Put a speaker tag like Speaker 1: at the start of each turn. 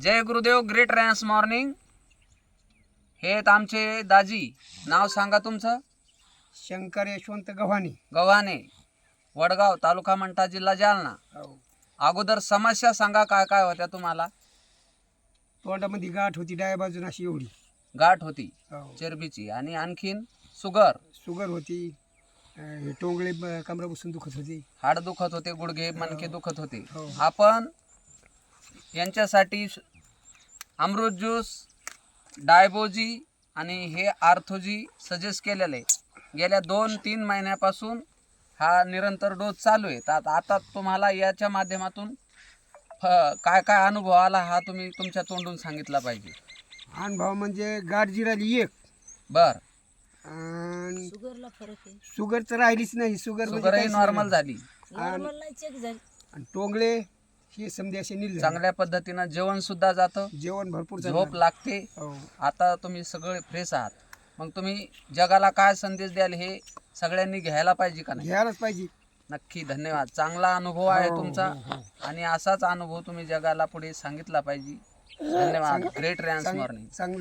Speaker 1: जय Gurudev great रॅन्स morning हे आहेत आमचे दाजी. नाव सांगा तुमचं?
Speaker 2: शंकर यशवंत गव्हाणे.
Speaker 1: गव्हाणे. वडगाव तालुका मंठा जिल्हा जालना.
Speaker 2: हो.
Speaker 1: अगोदर समस्या सांगा काय काय होत्या तुम्हाला?
Speaker 2: तोंडामध्ये गाठ होती डाव्या बाजून अशी एवढी.
Speaker 1: गाठ होती
Speaker 2: हो.
Speaker 1: चरबीची. आणि आणखीन शुगर
Speaker 2: शुगर होती अं, हे टोंगळे ब- कमरापासून दुखत होते.
Speaker 1: हाड दुखत होते गुडघे मणके दुखत होते.
Speaker 2: हो.
Speaker 1: आपण यांच्यासाठी अमृत ज्यूस डायबोजी आणि हे आर्थोजी सजेस्ट केलेले आहे. गेल्या दोन तीन महिन्यापासून हा निरंतर डोस चालू आहे. तर आता- आता तुम्हाला याच्या माध्यमातून फ- काय काय अनुभव आला हा तुम्ही तुमच्या तोंडून सांगितला पाहिजे.
Speaker 2: अनुभव म्हणजे गाठ जिराली एक.
Speaker 1: बर.
Speaker 2: आणि
Speaker 3: शुगरला फरक आहे.
Speaker 2: शुगर तर राहिलीच नाही. शुगर म्हणजे
Speaker 1: शुगरही नॉर्मल झाली.
Speaker 3: नॉर्मल नाही चेक झाली.
Speaker 2: आणि टोंगळे हे समजे असे निल झाले.
Speaker 1: चांगल्या पद्धतीनं जेवण सुद्धा जातं.
Speaker 2: जेवण भरपूर
Speaker 1: झोप. लागते.
Speaker 2: हो.
Speaker 1: आता तुम्ही सगळे फ्रेश आहात. मग तुम्ही जगाला काय संदेश द्याल हे सगळ्यांनी घ्यायला पाहिजे का नाही?
Speaker 2: घ्यायलाच पाहिजे.
Speaker 1: नक्की धन्यवाद. चांगला अनुभव आहे
Speaker 2: हो,
Speaker 1: तुमचा
Speaker 2: हो, हो.
Speaker 1: आणि असाच अनुभव तुम्ही जगाला पुढे सांगितला पाहिजे. धन्यवाद. ग्रेट रॅन्स मॉर्निंग
Speaker 2: चांगलं